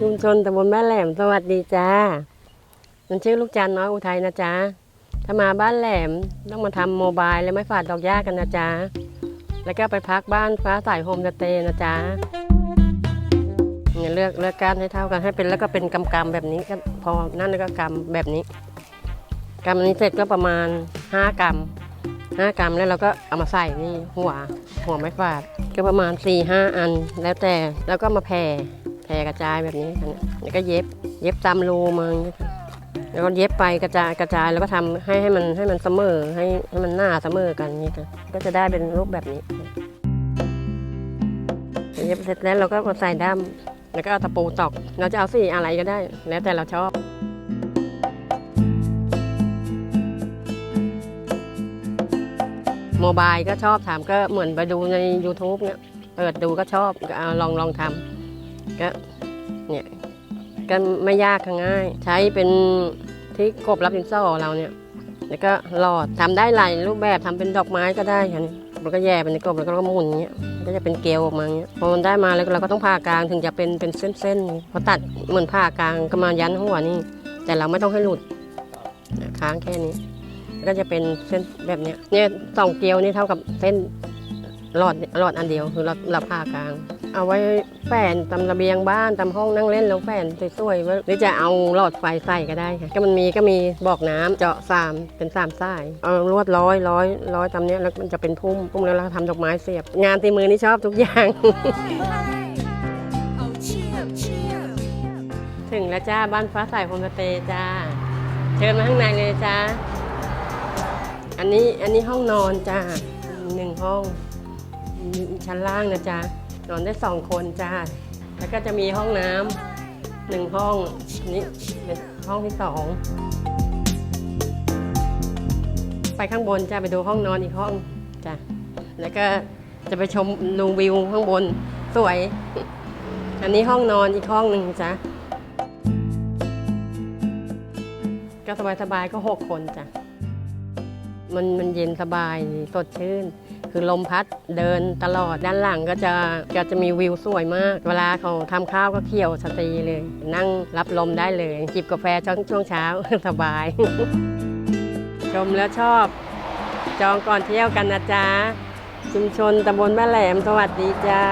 ชุมชนตำบลแม่แหลมสวัสดีจ้าฉันชื่อลูกจันน้อยอุทัยนะจ๊ะถ้ามาบ้านแหลมต้องมาทำโมบายและไม่ฝาดดอกหญ้ากันนะจ๊ะแล้วก็ไปพักบ้านฟ้าใสโฮมสเตย์นะจ๊ะเนี่ยเลือกเลือกกานให้เท่ากันให้เป็นแล้วก็เป็นกำกำแบบนี้ก็พอนั่นแล้วก็กำแบบนี้กำนี้เสร็จก็ประมาณ5กรัม5กรัมแล้วเราก็เอามาใส่นี่หัวหัวไม้ฝาดก็ประมาณ4ี่ห้าอัน แล้วแต่แล้วก็มาแผ่ แผ่กระจายแบบนี้ค่ะเนี่ยแล้วก็เย็บ เย็บตามรูมาอย่างนี้ค่ะแล้วก็เย็บไปกระจายกระจายแล้วก็ทำให้ให้มันให้มันเสมอให้ให้มันหน้าเสมอกันนี้ค่ะก็จะได้เป็นรูปแบบนี้เย็บเสร็จแล้วเราก็มาใส่ด้ามแล้วก็เอาตะปูตอก เราจะเอาสีอะไรก็ได้ แล้วแต่เราชอบโมบายก็ชอบทำก็เหมือนไปดูใน YouTube เนี่ยเปิดดูก็ชอบก็ลองลองทำ ก็เนี่ยก็ไม่ยากก็ง่าย ใช้เป็นที่กบรับดินสอเราเนี่ย แล้วก็หลอดทำได้หลายรูปแบบทำเป็นดอกไม้ก็ได้ค่ะนี่มันก็แย่เป็นในกบแล้วก็หมุนเงี้ยก็จะเป็นเกลียวออกมาเงี้ยพอมันได้มาแล้วเราก็ต้องผ่ากลางถึงจะเป็นเป็นเส้นๆพอตัดเหมือนผ่ากลางก็มายันหัวนี่ แต่เราไม่ต้องให้หลุดค้างแค่นี้ก็จะเป็นเส้นแบบเนี้ยเนี่ยสองเกลียวนี่เท่ากับเส้นหลอดหลอดอันเดียวคือเราเราผ่ากลาง เอาไว้แฝนตามระเบียงบ้านตามห้องนั่งเล่นแล้วแฝนสวยๆไว้หรือจะเอาหลอดไฟใส่ก็ได้ค่ะก็มันมีก็มีบอกน้ำเจาะสามเป็นสามสายเอาลวดร้อยร้อยร้อยตามเนี้ยแล้วมันจะเป็นพุ่มพุ่มแล้วเราทำดอกไม้เสียบ งานตีมือนี่ชอบทุกอย่างถึงแล้วจ้าบ้านฟ้าใสโฮมสเตย์จ้า เชิญมาข้างในเลยจ้า อันนี้อันนี้ห้องนอนจ้าหนึ่งห้องชั้นล่างนะจ้า นอนได้สองคนจ้าแล้วก็จะมีห้องน้ำหนึ่งห้องนี้เป็นห้องที่สองไปข้างบนจ้าไปดูห้องนอนอีกห้องจ้าแล้วก็จะไปชมดูวิวข้างบนสวย อันนี้ห้องนอนอีกห้องหนึ่งจ้าก็สบายสบายๆก็หกคนจ้ะมันมันเย็นสบายสดชื่น คือลมพัดเดินตลอดด้านหลังก็จะก็จะมีวิวสวยมาก เวลาเขาทำข้าวก็เคี่ยวสตรีเลย นั่งรับลมได้เลย จิบกาแฟช่วงช่วงเช้าสบาย ชมแล้วชอบ จองก่อนเที่ยวกันนะจ๊ะชุมชนตำบลแม่แหลมสวัสดีจ้า